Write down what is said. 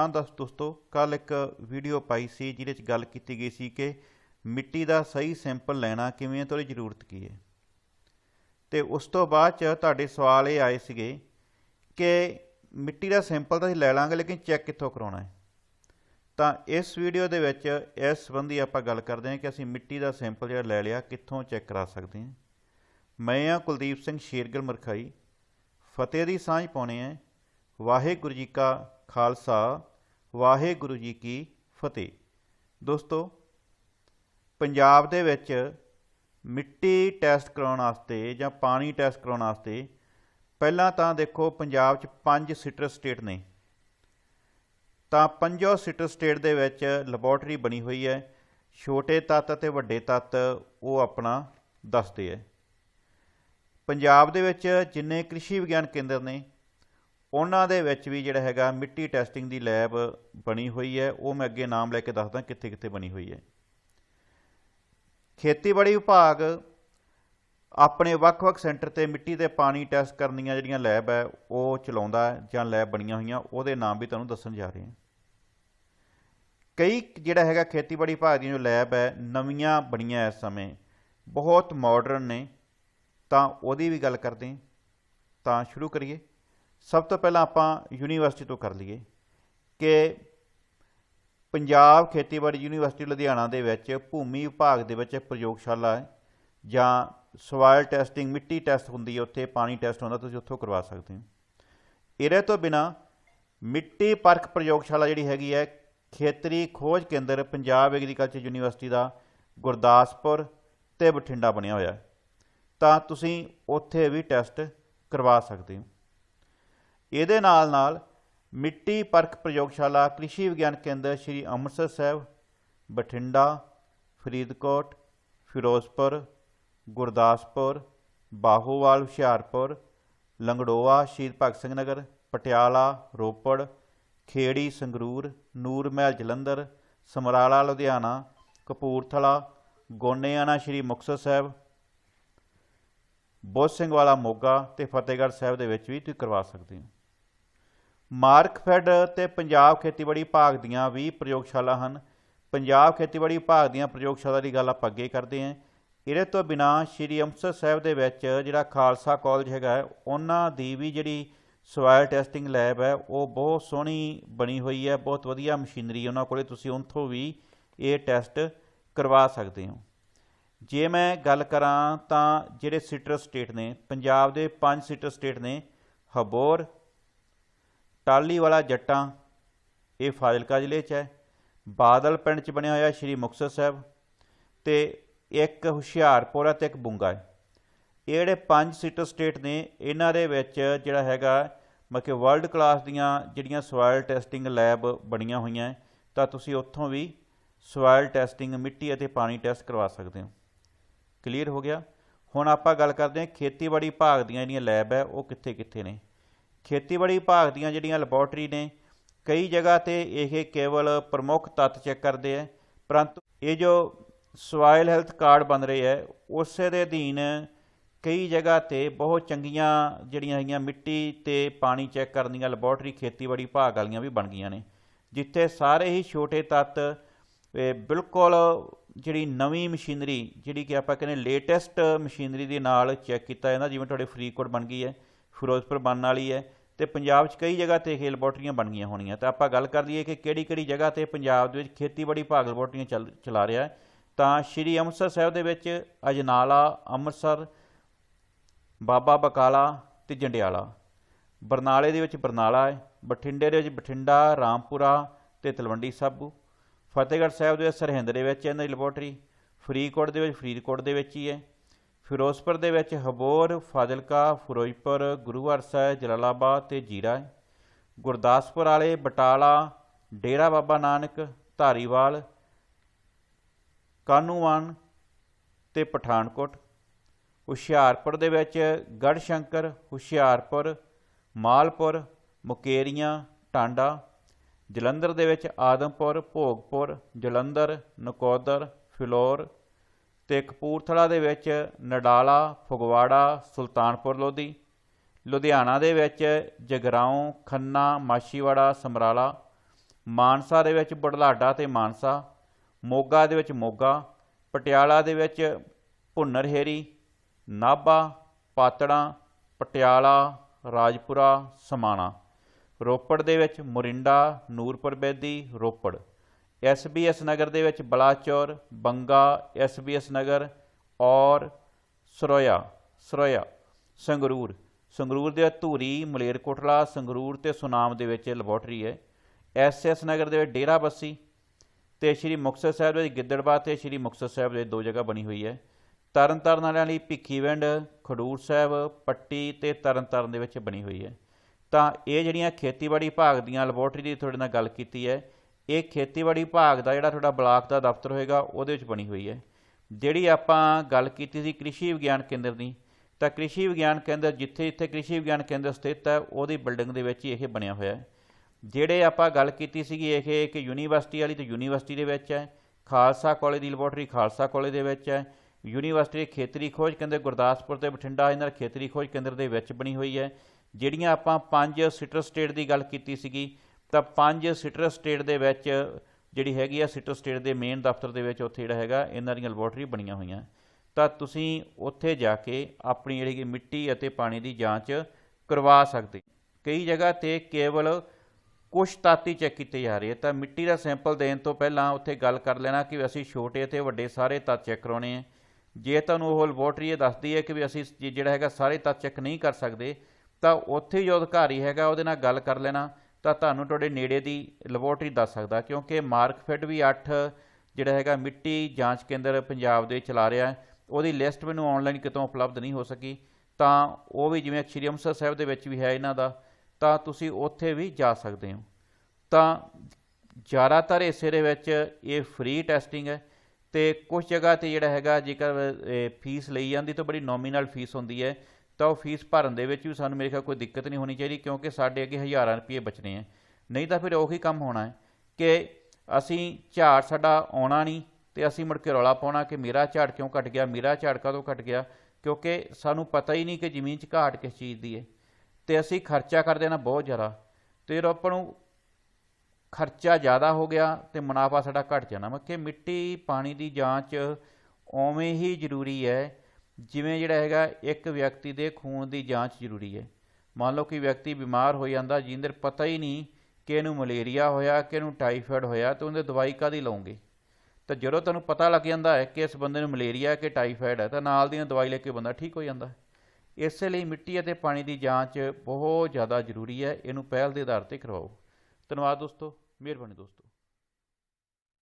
ਹਾਂ ਦੱਸ ਦੋਸਤੋ ਕੱਲ ਇੱਕ ਵੀਡੀਓ ਪਾਈ ਸੀ ਜਿਹਦੇ ਵਿੱਚ ਗੱਲ ਕੀਤੀ ਗਈ ਸੀ ਕਿ ਮਿੱਟੀ ਦਾ ਸਹੀ ਸੈਂਪਲ ਲੈਣਾ ਕਿਵੇਂ ਹੈ ਤੇ ਉਹਦੀ ਜ਼ਰੂਰਤ ਕੀ ਹੈ। ਤੇ ਉਸ ਤੋਂ ਬਾਅਦ ਚ ਤੁਹਾਡੇ ਸਵਾਲ ਇਹ ਆਏ ਸੀਗੇ ਕਿ ਮਿੱਟੀ ਦਾ ਸੈਂਪਲ ਤਾਂ ਅਸੀਂ ਲੈ ਲਾਂਗੇ ਲੇਕਿਨ ਚੈੱਕ ਕਿੱਥੋਂ ਕਰਾਉਣਾ ਹੈ। ਤਾਂ ਇਸ ਵੀਡੀਓ ਦੇ ਵਿੱਚ ਇਸ ਸੰਬੰਧੀ ਆਪਾਂ ਗੱਲ ਕਰਦੇ ਹਾਂ ਕਿ ਅਸੀਂ ਮਿੱਟੀ ਦਾ ਸੈਂਪਲ ਜਿਹੜਾ ਲੈ ਲਿਆ ਕਿੱਥੋਂ ਚੈੱਕ ਕਰਾ ਸਕਦੇ ਹਾਂ। ਮੈਂ ਹਾਂ ਕੁਲਦੀਪ ਸਿੰਘ ਸ਼ੇਰਗਿਲ ਮਰਖਾਈ, ਫਤਿਹ ਦੀ ਸਾਂਝ ਪਾਉਣੇ ਹੈ, ਵਾਹਿਗੁਰੂ ਜੀ ਕਾ ਖਾਲਸਾ, ਵਾਹਿਗੁਰੂ ਜੀ ਕੀ ਫਤਿਹ। ਦੋਸਤੋ, ਪੰਜਾਬ ਦੇ ਵਿੱਚ ਮਿੱਟੀ ਟੈਸਟ ਕਰਾਉਣ ਵਾਸਤੇ ਜਾਂ ਪਾਣੀ ਟੈਸਟ ਕਰਾਉਣ ਵਾਸਤੇ ਪਹਿਲਾਂ ਤਾਂ ਦੇਖੋ ਪੰਜਾਬ 'ਚ ਪੰਜ ਸਿਟਰ ਸਟੇਟ ਨੇ। ਤਾਂ ਪੰਜੋ ਸਿਟਰ ਸਟੇਟ ਦੇ ਵਿੱਚ ਲੈਬੋਰਟਰੀ ਬਣੀ ਹੋਈ ਹੈ। ਛੋਟੇ ਤੱਤ ਅਤੇ ਵੱਡੇ ਤੱਤ ਉਹ ਆਪਣਾ ਦੱਸਦੇ ਹੈ। ਪੰਜਾਬ ਦੇ ਵਿੱਚ ਜਿੰਨੇ ਕ੍ਰਿਸ਼ੀ ਵਿਗਿਆਨ ਕੇਂਦਰ ਨੇ ਉਹਨਾਂ ਦੇ ਵਿੱਚ ਵੀ ਜਿਹੜਾ ਹੈਗਾ ਮਿੱਟੀ ਟੈਸਟਿੰਗ ਦੀ ਲੈਬ ਬਣੀ ਹੋਈ ਹੈ, ਉਹ ਮੈਂ ਅੱਗੇ ਨਾਮ ਲੈ ਕੇ ਦੱਸਦਾ ਕਿੱਥੇ ਕਿੱਥੇ ਬਣੀ ਹੋਈ ਹੈ। ਖੇਤੀਬਾੜੀ ਵਿਭਾਗ ਆਪਣੇ ਵੱਖ-ਵੱਖ ਸੈਂਟਰ ਤੇ ਮਿੱਟੀ ਦੇ ਪਾਣੀ ਟੈਸਟ ਕਰਨੀਆਂ ਜਿਹੜੀਆਂ ਲੈਬ ਹੈ, ਉਹ ਚਲਾਉਂਦਾ ਜਾਂ ਲੈਬ ਬਣੀਆਂ ਹੋਈਆਂ, ਉਹਦੇ ਨਾਮ ਵੀ ਤੁਹਾਨੂੰ ਦੱਸਣ ਜਾ ਰਹੇ। ਹਾਂ ਕਈ ਜਿਹੜਾ ਹੈਗਾ ਖੇਤੀਬਾੜੀ ਵਿਭਾਗ ਦੀਆਂ ਜੋ ਲੈਬ ਹੈ, ਨਵੀਆਂ ਬਣੀਆਂ ਇਸ ਸਮੇਂ। ਬਹੁਤ ਮਾਡਰਨ ਨੇ, ਤਾਂ ਉਹਦੀ ਵੀ ਗੱਲ ਕਰਦੇ ਹਾਂ। ਤਾਂ ਸ਼ੁਰੂ ਕਰੀਏ। ਸਭ ਤੋਂ ਪਹਿਲਾਂ ਆਪਾਂ ਯੂਨੀਵਰਸਿਟੀ ਤੋਂ ਕਰ ਲਈਏ ਕਿ ਪੰਜਾਬ ਖੇਤੀਬਾੜੀ ਯੂਨੀਵਰਸਿਟੀ ਲੁਧਿਆਣਾ ਦੇ ਵਿੱਚ ਭੂਮੀ ਵਿਭਾਗ ਦੇ ਵਿੱਚ ਪ੍ਰਯੋਗਸ਼ਾਲਾ ਹੈ ਜਾਂ ਸਵਾਇਲ ਟੈਸਟਿੰਗ, ਮਿੱਟੀ ਟੈਸਟ ਹੁੰਦੀ ਹੈ, ਉੱਥੇ ਪਾਣੀ ਟੈਸਟ ਹੁੰਦਾ, ਤੁਸੀਂ ਉੱਥੋਂ ਕਰਵਾ ਸਕਦੇ ਹੋ। ਇਹਦੇ ਤੋਂ ਬਿਨਾ ਮਿੱਟੀ ਪਰਖ ਪ੍ਰਯੋਗਸ਼ਾਲਾ ਜਿਹੜੀ ਹੈਗੀ ਹੈ, ਖੇਤਰੀ ਖੋਜ ਕੇਂਦਰ ਪੰਜਾਬ ਐਗਰੀਕਲਚਰ ਯੂਨੀਵਰਸਿਟੀ ਦਾ ਗੁਰਦਾਸਪੁਰ ਤੇ ਬਠਿੰਡਾ ਬਣਿਆ ਹੋਇਆ ਤਾਂ ਤੁਸੀਂ ਉੱਥੇ ਵੀ ਟੈਸਟ ਕਰਵਾ ਸਕਦੇ ਹੋ। ਇਹਦੇ ਨਾਲ ਨਾਲ ਮਿੱਟੀ ਪਰਖ ਪ੍ਰਯੋਗਸ਼ਾਲਾ, ਕ੍ਰਿਸ਼ੀ ਵਿਗਿਆਨ ਕੇਂਦਰ ਸ਼੍ਰੀ ਅੰਮ੍ਰਿਤਸਰ ਸਾਹਿਬ, ਬਠਿੰਡਾ, ਫਰੀਦਕੋਟ, ਫਿਰੋਜ਼ਪੁਰ, ਗੁਰਦਾਸਪੁਰ, ਬਾਹੋਵਾਲ, ਹੁਸ਼ਿਆਰਪੁਰ, ਲੰਗੜੋਆ, ਸ਼ਹੀਦ ਭਗਤ ਸਿੰਘ ਨਗਰ, ਪਟਿਆਲਾ, ਰੋਪੜ, ਖੇੜੀ, ਸੰਗਰੂਰ, ਨੂਰ ਮਹਿਲ ਜਲੰਧਰ, ਸਮਰਾਲਾ, ਲੁਧਿਆਣਾ, ਕਪੂਰਥਲਾ, ਗੋਨੇਆਣਾ ਸ਼੍ਰੀ ਮੁਕਤਸਰ ਸਾਹਿਬ, ਬੋਧ ਸਿੰਘ ਵਾਲਾ ਮੋਗਾ ਤੇ ਫਤਿਹਗੜ੍ਹ ਸਾਹਿਬ ਦੇ ਵਿੱਚ ਵੀ ਤੁਸੀਂ ਕਰਵਾ ਸਕਦੇ ਹੋ। ਮਾਰਕਫੈਡ ਤੇ ਪੰਜਾਬ ਖੇਤੀਬਾੜੀ ਵਿਭਾਗ ਦੀਆਂ ਵੀ ਪ੍ਰਯੋਗਸ਼ਾਲਾ ਹਨ। ਪੰਜਾਬ ਖੇਤੀਬਾੜੀ ਵਿਭਾਗ ਦੀਆਂ ਪ੍ਰਯੋਗਸ਼ਾਲਾ ਦੀ ਗੱਲ ਆਪਾਂ ਅੱਗੇ ਕਰਦੇ ਹਾਂ। ਇਹਦੇ ਤੋਂ ਬਿਨਾ ਸ਼੍ਰੀ ਅੰਮ੍ਰਿਤਸਰ ਸਾਹਿਬ ਦੇ ਵਿੱਚ ਜਿਹੜਾ ਖਾਲਸਾ ਕਾਲਜ ਹੈਗਾ ਉਹਨਾਂ ਦੀ ਵੀ ਜਿਹੜੀ ਸਵਾਇਲ ਟੈਸਟਿੰਗ ਲੈਬ ਹੈ, ਉਹ ਬਹੁਤ ਸੋਹਣੀ ਬਣੀ ਹੋਈ ਹੈ। ਬਹੁਤ ਵਧੀਆ ਮਸ਼ੀਨਰੀ ਉਹਨਾਂ ਕੋਲੇ ਤੁਸੀਂ ਉੱਥੋਂ ਵੀ ਇਹ ਟੈਸਟ ਕਰਵਾ ਸਕਦੇ ਹੋ। ਜੇ ਮੈਂ ਗੱਲ ਕਰਾਂ ਤਾਂ ਜਿਹੜੇ ਸਿਟਰ ਸਟੇਟ ਨੇ, ਪੰਜਾਬ ਦੇ ਪੰਜ ਸਿਟਰ ਸਟੇਟ ਨੇ, ਹਬੋਰ ਟਾਲੀ ਵਾਲਾ ਜੱਟਾਂ, ਇਹ ਫਾਜ਼ਿਲਕਾ ਜ਼ਿਲ੍ਹੇ 'ਚ ਹੈ। ਬਾਦਲ ਪਿੰਡ 'ਚ ਬਣਿਆ ਹੋਇਆ ਸ਼੍ਰੀ ਮੁਕਤਸਰ ਸਾਹਿਬ ਤੇ ਇੱਕ ਹੁਸ਼ਿਆਰਪੁਰ ਅਤੇ ਇੱਕ ਬੁੰਗਾ ਹੈ। ਇਹ ਜਿਹੜੇ ਪੰਜ ਸਿਟਰ ਸਟੇਟ ਨੇ, ਇਹਨਾਂ ਦੇ ਵਿੱਚ ਜਿਹੜਾ ਹੈਗਾ, ਮਤਲਬ ਕਿ ਵਰਲਡ ਕਲਾਸ ਦੀਆਂ ਜਿਹੜੀਆਂ ਸੋਇਲ ਟੈਸਟਿੰਗ ਲੈਬ ਬਣੀਆਂ ਹੋਈਆਂ, ਤਾਂ ਤੁਸੀਂ ਉੱਥੋਂ ਵੀ ਸੋਇਲ ਟੈਸਟਿੰਗ ਮਿੱਟੀ ਅਤੇ ਪਾਣੀ ਟੈਸਟ ਕਰਵਾ ਸਕਦੇ ਹੋ। ਕਲੀਅਰ ਹੋ ਗਿਆ? ਹੁਣ ਆਪਾਂ ਗੱਲ ਕਰਦੇ ਹਾਂ ਖੇਤੀਬਾੜੀ ਵਿਭਾਗ ਦੀਆਂ ਜਿਹੜੀਆਂ ਲੈਬ ਹੈ, ਉਹ ਕਿੱਥੇ ਕਿੱਥੇ ਨੇ? ਖੇਤੀਬਾੜੀ ਵਿਭਾਗ ਦੀਆਂ ਜਿਹੜੀਆਂ ਲੈਬੋਰਟਰੀ ਨੇ, ਕਈ ਜਗ੍ਹਾ ਤੇ ਇਹ ਕੇਵਲ ਪ੍ਰਮੁੱਖ ਤੱਤ ਚੈੱਕ ਕਰਦੇ ਆ, ਪਰੰਤੂ ਇਹ ਜੋ ਸਵਾਇਲ ਹੈਲਥ ਕਾਰਡ ਬਣ ਰਹੇ ਹੈ ਉਸੇ ਦੇ ਅਧੀਨ ਕਈ ਜਗ੍ਹਾ ਤੇ ਬਹੁਤ ਚੰਗੀਆਂ ਜਿਹੜੀਆਂ ਹੈਗੀਆਂ ਮਿੱਟੀ ਤੇ ਪਾਣੀ ਚੈੱਕ ਕਰਨ ਦੀਆਂ ਲੈਬੋਰਟਰੀ ਖੇਤੀਬਾੜੀ ਵਿਭਾਗ ਵਾਲੀਆਂ ਵੀ ਬਣ ਗਈਆਂ ਨੇ, ਜਿੱਥੇ ਸਾਰੇ ਹੀ ਛੋਟੇ ਤੱਤ ਬਿਲਕੁਲ ਜਿਹੜੀ ਨਵੀਂ ਮਸ਼ੀਨਰੀ, ਜਿਹੜੀ ਕਿ ਆਪਾਂ ਕਹਿੰਦੇ ਲੇਟੈਸਟ ਮਸ਼ੀਨਰੀ ਦੇ ਨਾਲ ਚੈੱਕ ਕੀਤਾ ਜਾਂਦਾ, ਜਿਵੇਂ ਤੁਹਾਡੇ ਫਰੀਦਕੋਟ ਬਣ ਗਈ ਹੈ, ਫਿਰੋਜ਼ਪੁਰ ਬਣਨ ਵਾਲੀ ਹੈ ਤੇ ਪੰਜਾਬ 'ਚ ਕਈ ਜਗ੍ਹਾ ਤੇ ਇਹ ਲੈਬੋਰਟਰੀਆਂ ਬਣ ਗਈਆਂ ਹੋਣੀਆਂ। ਤਾਂ ਆਪਾਂ ਗੱਲ ਕਰ ਲਈਏ ਕਿ ਕਿਹੜੀ ਕਿਹੜੀ ਜਗ੍ਹਾ ਤੇ ਪੰਜਾਬ ਦੇ ਵਿੱਚ ਖੇਤੀਬਾੜੀ ਭਾਗ ਲੈਬੋਰਟਰੀਆਂ ਚੱਲ, ਚਲਾ ਰਿਹਾ ਹੈ। ਤਾਂ ਸ਼੍ਰੀ ਅੰਮ੍ਰਿਤਸਰ ਸਾਹਿਬ ਦੇ ਵਿੱਚ ਅਜਨਾਲਾ, ਅੰਮ੍ਰਿਤਸਰ, ਬਾਬਾ ਬਕਾਲਾ ਤੇ ਜੰਡਿਆਲਾ। ਬਰਨਾਲੇ ਦੇ ਵਿੱਚ ਬਰਨਾਲਾ ਹੈ, ਬਠਿੰਡੇ ਦੇ ਵਿੱਚ ਬਠਿੰਡਾ, ਰਾਮਪੁਰਾ ਤੇ ਤਲਵੰਡੀ ਸਾਬੂ ਫਤਿਹਗੜ੍ਹ ਸਾਹਿਬ ਦੇ ਸਰਹਿੰਦ ਦੇ ਵਿੱਚ ਇਹਨਾਂ ਦੀ ਲੈਬੋਰਟਰੀ ਫਰੀਦਕੋਟ ਦੇ ਵਿੱਚ ਫਰੀਦਕੋਟ ਦੇ ਵਿੱਚ ਹੀ ਹੈ। ਫਿਰੋਜ਼ਪੁਰ ਦੇ ਵਿੱਚ ਹਬੋਰ, ਫਾਜ਼ਿਲਕਾ, ਫਿਰੋਜ਼ਪੁਰ ਗੁਰੂਹਰ ਸਾਹਿਬ, ਜਲਾਲਾਬਾਦ ਤੇ ਜੀਰਾ ਗੁਰਦਾਸਪੁਰ ਵਾਲੇ ਬਟਾਲਾ, ਡੇਰਾ ਬਾਬਾ ਨਾਨਕ, ਧਾਰੀਵਾਲ, ਕਾਨੂੰਵਾਨ ਤੇ ਪਠਾਨਕੋਟ। ਹੁਸ਼ਿਆਰਪੁਰ ਦੇ ਵਿੱਚ ਗੜਸ਼ੰਕਰ ਹੁਸ਼ਿਆਰਪੁਰ, ਮਾਲਪੁਰ, ਮੁਕੇਰੀਆਂ, ਟਾਂਡਾ। ਜਲੰਧਰ ਦੇ ਵਿੱਚ ਆਦਮਪੁਰ, ਭੋਗਪੁਰ, ਜਲੰਧਰ, ਨਕੋਦਰ, ਫਿਲੌਰ ਤੇ ਕਪੂਰਥਲਾ ਦੇ ਵਿੱਚ ਨਡਾਲਾ, ਫਗਵਾੜਾ, ਸੁਲਤਾਨਪੁਰ ਲੋਧੀ, ਲੁਧਿਆਣਾ ਦੇ ਵਿੱਚ ਜਗਰਾਉਂ, ਖੰਨਾ ਮਾਸ਼ੀਵਾੜਾ ਸਮਰਾਲਾ, ਮਾਨਸਾ ਦੇ ਵਿੱਚ ਬੁਢਲਾਡਾ ਤੇ ਮਾਨਸਾ, ਮੋਗਾ ਦੇ ਵਿੱਚ ਮੋਗਾ, ਪਟਿਆਲਾ ਦੇ ਵਿੱਚ ਭੁੰਨਰਹੇਰੀ, ਨਾਭਾ, ਪਾਤੜਾਂ, ਪਟਿਆਲਾ, ਰਾਜਪੁਰਾ, ਸਮਾਣਾ। ਰੋਪੜ ਦੇ ਵਿੱਚ ਮੋਰਿੰਡਾ, ਨੂਰਪੁਰ ਬੇਦੀ, ਰੋਪੜ। ਐਸਬੀਐਸ ਨਗਰ ਦੇ ਵਿੱਚ ਬਲਾਚੌਰ, ਬੰਗਾ ਐਸਬੀਐਸ ਨਗਰ ਔਰ ਸਰੋਇਆ ਸਰੋਇਆ, ਸੰਗਰੂਰ। ਸੰਗਰੂਰ ਦੇ ਧੂਰੀ, ਮਲੇਰਕੋਟਲਾ, ਸੰਗਰੂਰ ਤੇ ਸੁਨਾਮ ਦੇ ਵਿੱਚ ਲੈਬੋਰਟਰੀ ਹੈ। ਐਸਐਸ ਨਗਰ ਦੇ ਵਿੱਚ ਡੇਰਾ ਬੱਸੀ ਤੇ ਸ਼੍ਰੀ ਮੁਕਤਸਰ ਸਾਹਿਬ ਦੇ ਵਿੱਚ ਗਿੱਦੜਬਾਹ ਤੇ ਸ਼੍ਰੀ ਮੁਕਤਸਰ ਸਾਹਿਬ ਦੇ ਦੋ ਜਗ੍ਹਾ ਬਣੀ ਹੋਈ ਹੈ। ਤਰਨਤਾਰਨ ਵਾਲਿਆਂ ਲਈ ਭਿੱਖੀਵਿੰਡ ਖਡੂਰ ਸਾਹਿਬ, ਪੱਟੀ ਤੇ ਤਰਨਤਾਰਨ ਦੇ ਵਿੱਚ ਬਣੀ ਹੋਈ ਹੈ। ਤਾਂ ਇਹ ਜਿਹੜੀਆਂ ਖੇਤੀਬਾੜੀ ਵਿਭਾਗ ਦੀਆਂ ਲੈਬੋਰਟਰੀ ਦੀ ਤੁਹਾਡੇ ਨਾਲ ਗੱਲ ਕੀਤੀ ਹੈ ਇਹ ਖੇਤੀਬਾੜੀ ਵਿਭਾਗ ਦਾ ਜਿਹੜਾ ਤੁਹਾਡਾ ਬਲਾਕ ਦਾ ਦਫ਼ਤਰ ਹੋਏਗਾ, ਉਹਦੇ ਵਿੱਚ ਬਣੀ ਹੋਈ ਹੈ। ਜਿਹੜੀ ਆਪਾਂ ਗੱਲ ਕੀਤੀ ਸੀ ਕ੍ਰਿਸ਼ੀ ਵਿਗਿਆਨ ਕੇਂਦਰ ਦੀ, ਤਾਂ ਕ੍ਰਿਸ਼ੀ ਵਿਗਿਆਨ ਕੇਂਦਰ ਜਿੱਥੇ ਜਿੱਥੇ ਕ੍ਰਿਸ਼ੀ ਵਿਗਿਆਨ ਕੇਂਦਰ ਸਥਿਤ ਹੈ, ਉਹਦੀ ਬਿਲਡਿੰਗ ਦੇ ਵਿੱਚ ਹੀ ਇਹ ਬਣਿਆ ਹੋਇਆ ਹੈ। ਜਿਹੜੇ ਆਪਾਂ ਗੱਲ ਕੀਤੀ ਸੀਗੀ ਇਹ ਕਿ ਯੂਨੀਵਰਸਿਟੀ ਵਾਲੀ, ਤੇ ਯੂਨੀਵਰਸਿਟੀ ਦੇ ਵਿੱਚ ਹੈ। ਖਾਲਸਾ ਕਾਲਜ ਦੀ ਲੈਬੋਰਟਰੀ ਖਾਲਸਾ ਕਾਲਜ ਦੇ ਵਿੱਚ ਹੈ। ਯੂਨੀਵਰਸਿਟੀ ਦੇ ਖੇਤਰੀ ਖੋਜ ਕੇਂਦਰ ਗੁਰਦਾਸਪੁਰ ਤੇ ਬਠਿੰਡਾ, ਇਹਨਾਂ ਖੇਤਰੀ ਖੋਜ ਕੇਂਦਰ ਦੇ ਵਿੱਚ ਬਣੀ ਹੋਈ ਹੈ। ਜਿਹੜੀਆਂ ਆਪਾਂ ਪੰਜ ਸਿਟਰ ਸਟੇਟ ਦੀ ਗੱਲ ਕੀਤੀ ਸੀਗੀ ਤਾਂ ਪੰਜ ਸਿਟਰਸ ਸਟੇਟ ਦੇ ਵਿੱਚ ਜਿਹੜੀ ਹੈਗੀ ਆ ਸਿਟਰਸ ਸਟੇਟ ਦੇ ਮੇਨ ਦਫ਼ਤਰ ਦੇ ਵਿੱਚ ਉੱਥੇ ਜਿਹੜਾ ਹੈਗਾ, ਇਹਨਾਂ ਦੀਆਂ ਲੈਬੋਰਟਰੀ ਬਣੀਆਂ ਹੋਈਆਂ। ਤਾਂ ਤੁਸੀਂ ਉੱਥੇ ਜਾ ਕੇ ਆਪਣੀ ਜਿਹੜੀ ਕਿ ਮਿੱਟੀ ਅਤੇ ਪਾਣੀ ਦੀ ਜਾਂਚ ਕਰਵਾ ਸਕਦੇ। ਕਈ ਜਗ੍ਹਾ ਤੇ ਕੇਵਲ ਕੁਝ ਤਾਤੀ ਚੈੱਕ ਕੀਤੇ ਜਾ ਰਹੇ ਤਾਂ ਮਿੱਟੀ ਦਾ ਸੈਂਪਲ ਦੇਣ ਤੋਂ ਪਹਿਲਾਂ ਉੱਥੇ ਗੱਲ ਕਰ ਲੈਣਾ ਕਿ ਅਸੀਂ ਛੋਟੇ ਅਤੇ ਵੱਡੇ ਸਾਰੇ ਤੱਤ ਚੈੱਕ ਕਰਾਉਣੇ ਆ। ਜੇ ਤੁਹਾਨੂੰ ਉਹ ਲੈਬੋਰਟਰੀ ਇਹ ਦੱਸਦੀ ਹੈ ਕਿ ਵੀ ਅਸੀਂ ਜੇ, ਜਿਹੜਾ ਹੈਗਾ ਸਾਰੇ ਤੱਤ ਚੈੱਕ ਨਹੀਂ ਕਰ ਸਕਦੇ, ਤਾਂ ਉੱਥੇ ਜੋ ਅਧਿਕਾਰੀ ਹੈਗਾ ਉਹਦੇ ਨਾਲ ਗੱਲ ਕਰ ਲੈਣਾ। ਤਾਂ ਤੁਹਾਨੂੰ ਤੁਹਾਡੇ ਨੇੜੇ ਦੀ ਲੈਬੋਰਟਰੀ ਦੱਸ ਸਕਦਾ, ਕਿਉਂਕਿ ਮਾਰਕਫੈਡ ਵੀ 8 ਜਿਹੜਾ ਹੈਗਾ ਮਿੱਟੀ ਜਾਂਚ ਕੇਂਦਰ ਪੰਜਾਬ ਦੇ ਚਲਾ ਰਿਹਾ ਉਹਦੀ ਲਿਸਟ ਮੈਨੂੰ ਆਨਲਾਈਨ ਕਿਤੋਂ ਉਪਲਬਧ ਨਹੀਂ ਹੋ ਸਕੀ। ਤਾਂ ਉਹ ਵੀ ਜਿਵੇਂ ਸ਼੍ਰੀ ਅੰਮ੍ਰਿਤਸਰ ਸਾਹਿਬ ਦੇ ਵਿੱਚ ਵੀ ਹੈ ਇਹਨਾਂ ਦਾ, ਤਾਂ ਤੁਸੀਂ ਉੱਥੇ ਵੀ ਜਾ ਸਕਦੇ ਹੋ। ਤਾਂ ਜ਼ਿਆਦਾਤਰ ਹਿੱਸੇ ਦੇ ਵਿੱਚ ਇਹ ਫ੍ਰੀ ਟੈਸਟਿੰਗ ਹੈ ਤੇ ਕੁਝ ਜਗ੍ਹਾ ਤੇ ਜਿਹੜਾ ਹੈਗਾ ਜੇਕਰ ਫੀਸ ਲਈ ਜਾਂਦੀ ਤਾਂ ਬੜੀ ਨੋਮੀਨਲ ਫੀਸ ਹੁੰਦੀ ਹੈ। ਤਾਂ ਉਹ ਫੀਸ ਭਰਨ ਦੇ ਵਿੱਚ ਵੀ ਸਾਨੂੰ ਮੇਰੇ ਖਿਆਲ ਕੋਈ ਦਿੱਕਤ ਨਹੀਂ ਹੋਣੀ ਚਾਹੀਦੀ, ਕਿਉਂਕਿ ਸਾਡੇ ਅੱਗੇ ਹਜ਼ਾਰਾਂ ਰੁਪਏ ਬਚਣੇ ਆ। ਨਹੀਂ ਤਾਂ ਫਿਰ ਉਹੀ ਕੰਮ ਹੋਣਾ ਹੈ ਕਿ ਅਸੀਂ ਝਾੜ ਸਾਡਾ ਆਉਣਾ ਨਹੀਂ ਤੇ ਅਸੀਂ ਮੁੜ ਕੇ ਰੌਲਾ ਪਾਉਣਾ ਕਿ ਮੇਰਾ ਝਾੜ ਕਿਉਂ ਘਟ ਗਿਆ, ਮੇਰਾ ਝਾੜ ਕਦੋਂ ਘਟ ਗਿਆ, ਕਿਉਂਕਿ ਸਾਨੂੰ ਪਤਾ ਹੀ ਨਹੀਂ ਕਿ ਜ਼ਮੀਨ 'ਚ ਘਾਟ ਕਿਸ ਚੀਜ਼ ਦੀ ਹੈ। ਤੇ ਅਸੀਂ ਖਰਚਾ ਕਰ ਦੇਣਾ ਬਹੁਤ ਜ਼ਿਆਦਾ, ਤੇ ਜਦੋਂ ਆਪਾਂ ਨੂੰ ਖਰਚਾ ਜ਼ਿਆਦਾ ਹੋ ਗਿਆ ਤੇ ਮੁਨਾਫਾ ਸਾਡਾ ਘਟ ਜਾਣਾ। ਮੈਂ ਕਿ ਮਿੱਟੀ ਪਾਣੀ ਦੀ ਜਾਂਚ ਉਵੇਂ ਹੀ ਜ਼ਰੂਰੀ ਹੈ ਜਿਵੇਂ ਜਿਹੜਾ ਹੈਗਾ, ਇੱਕ ਵਿਅਕਤੀ ਦੇ ਖੂਨ ਦੀ ਜਾਂਚ ਜ਼ਰੂਰੀ ਹੈ। ਮੰਨ ਲਓ ਕਿ ਵਿਅਕਤੀ ਬਿਮਾਰ ਹੋ ਜਾਂਦਾ, ਜਿੰਦਰ ਪਤਾ ਹੀ ਨਹੀਂ ਕਿ ਇਹਨੂੰ ਮਲੇਰੀਆ ਹੋਇਆ, ਕਿ ਇਹਨੂੰ ਟਾਈਫਾਇਡ ਹੋਇਆ, ਤੇ ਉਹਦੇ ਦਵਾਈ ਕਾਦੀ ਲਓਗੇ? ਤਾਂ ਜਦੋਂ ਤੁਹਾਨੂੰ ਪਤਾ ਲੱਗ ਜਾਂਦਾ ਹੈ ਕਿ ਇਸ ਬੰਦੇ ਨੂੰ ਮਲੇਰੀਆ ਕਿ ਟਾਈਫਾਇਡ ਹੈ, ਤਾਂ ਨਾਲ ਦੀ ਨਾਲ ਦਵਾਈ ਲੈ ਕੇ ਬੰਦਾ ਠੀਕ ਹੋ ਜਾਂਦਾ ਹੈ। ਇਸੇ ਲਈ ਮਿੱਟੀ ਅਤੇ ਪਾਣੀ ਦੀ ਜਾਂਚ ਬਹੁਤ ਜ਼ਿਆਦਾ ਜ਼ਰੂਰੀ ਹੈ। ਇਹਨੂੰ ਪਹਿਲ ਦੇ ਆਧਾਰ ਤੇ ਕਰਵਾਓ। ਧੰਨਵਾਦ ਦੋਸਤੋ, ਮਿਹਰਬਾਨੀ ਦੋਸਤੋ।